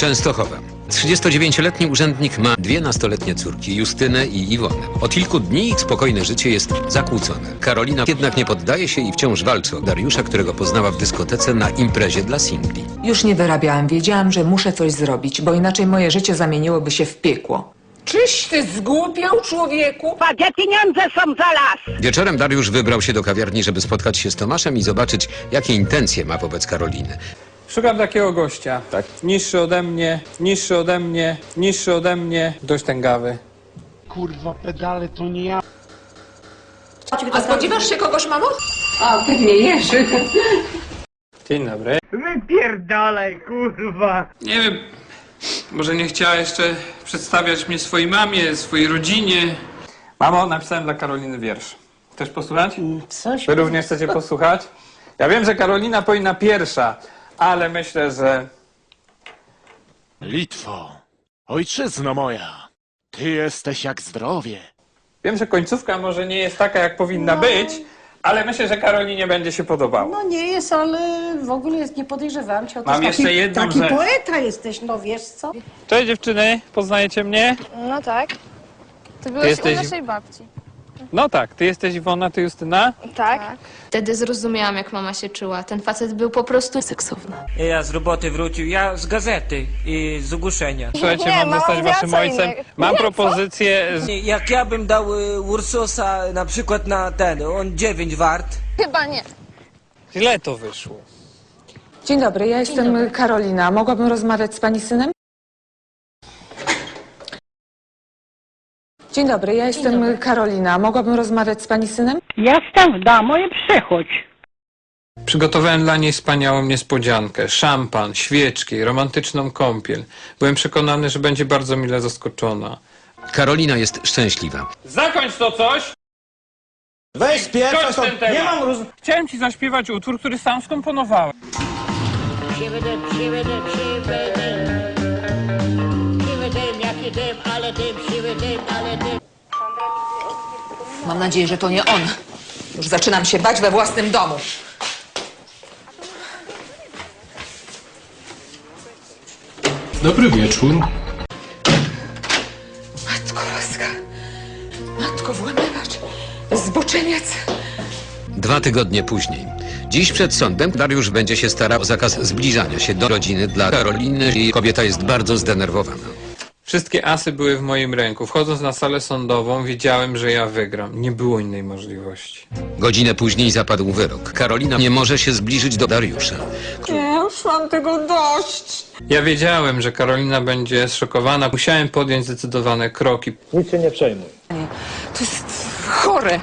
Częstochowa. 39-letni urzędnik ma dwie nastoletnie córki, Justynę i Iwonę. Od kilku dni ich spokojne życie jest zakłócone. Karolina jednak nie poddaje się i wciąż walczy o Dariusza, którego poznała w dyskotece na imprezie dla singli. Już nie wyrabiałam. Wiedziałam, że muszę coś zrobić, bo inaczej moje życie zamieniłoby się w piekło. Czyś ty zgłupiał, człowieku? Gdzie pieniądze są za las? Wieczorem Dariusz wybrał się do kawiarni, żeby spotkać się z Tomaszem i zobaczyć, jakie intencje ma wobec Karoliny. Szukam takiego gościa. Tak. Niższy ode mnie, niższy ode mnie, niższy ode mnie, dość tęgawy. Kurwa, pedale to nie ja. A spodziewasz się kogoś, mamo? Dzień dobry. Wypierdalaj, kurwa! Nie wiem, może nie chciała jeszcze przedstawiać mnie swojej mamie, swojej rodzinie. Mamo, napisałem dla Karoliny wiersz. Chcesz posłuchać? Coś Wy również chcecie posłuchać? Ja wiem, że Karolina powinna pierwsza, ale myślę, że Litwo, ojczyzno moja, ty jesteś jak zdrowie. wiem, że końcówka może nie jest taka, jak powinna być, ale myślę, że Karolinie będzie się podobało. No nie jest, ale w ogóle jest, nie podejrzewałam cię o to. Mam jeszcze jedną Taki rzecz. poeta jesteś, no wiesz co? Cześć dziewczyny, poznajecie mnie? No tak. Ty byłeś jesteś- u naszej babci. No tak, ty jesteś Iwona, ty Justyna? Tak. Wtedy zrozumiałam, jak mama się czuła. Ten facet był po prostu seksowny. Ja z roboty wrócił, ja z gazety i z ogłoszenia. Słuchajcie, Nie, mam mama zostać mówiła waszym co ojcem. innego. Mam propozycję. Z... Jak ja bym dał y, Ursusa na przykład na ten, on 9 wart. Chyba nie. Źle to wyszło. Dzień dobry, ja jestem Karolina. Mogłabym rozmawiać z pani synem? Dzień dobry, ja jestem Karolina. Mogłabym rozmawiać z pani synem? Jestem w domu i przychodź. Przygotowałem dla niej wspaniałą niespodziankę. Szampan, świeczki, romantyczną kąpiel. Byłem przekonany, że będzie bardzo mile zaskoczona. Karolina jest szczęśliwa. Zakończ to coś! Weź pierwsza Kończ ten temat. Nie mam roz... Chciałem ci zaśpiewać utwór, który sam skomponowałem. Dym, ale dym, przywydym, ale dym. Mam nadzieję, że to nie on. Już zaczynam się bać we własnym domu. Dobry wieczór. Matko Boska. Matko włamywacz. Zboczeniec. Dwa tygodnie później. Dziś przed sądem Dariusz będzie się starał o zakaz zbliżania się do rodziny dla Karoliny i kobieta jest bardzo zdenerwowana. Wszystkie asy były w moim ręku. Wchodząc na salę sądową, wiedziałem, że ja wygram. Nie było innej możliwości. Godzinę później zapadł wyrok. Karolina nie może się zbliżyć do Dariusza. Nie, już mam tego dość. Ja wiedziałem, że Karolina będzie zszokowana. Musiałem podjąć zdecydowane kroki. Nic się nie przejmuj. To jest chore.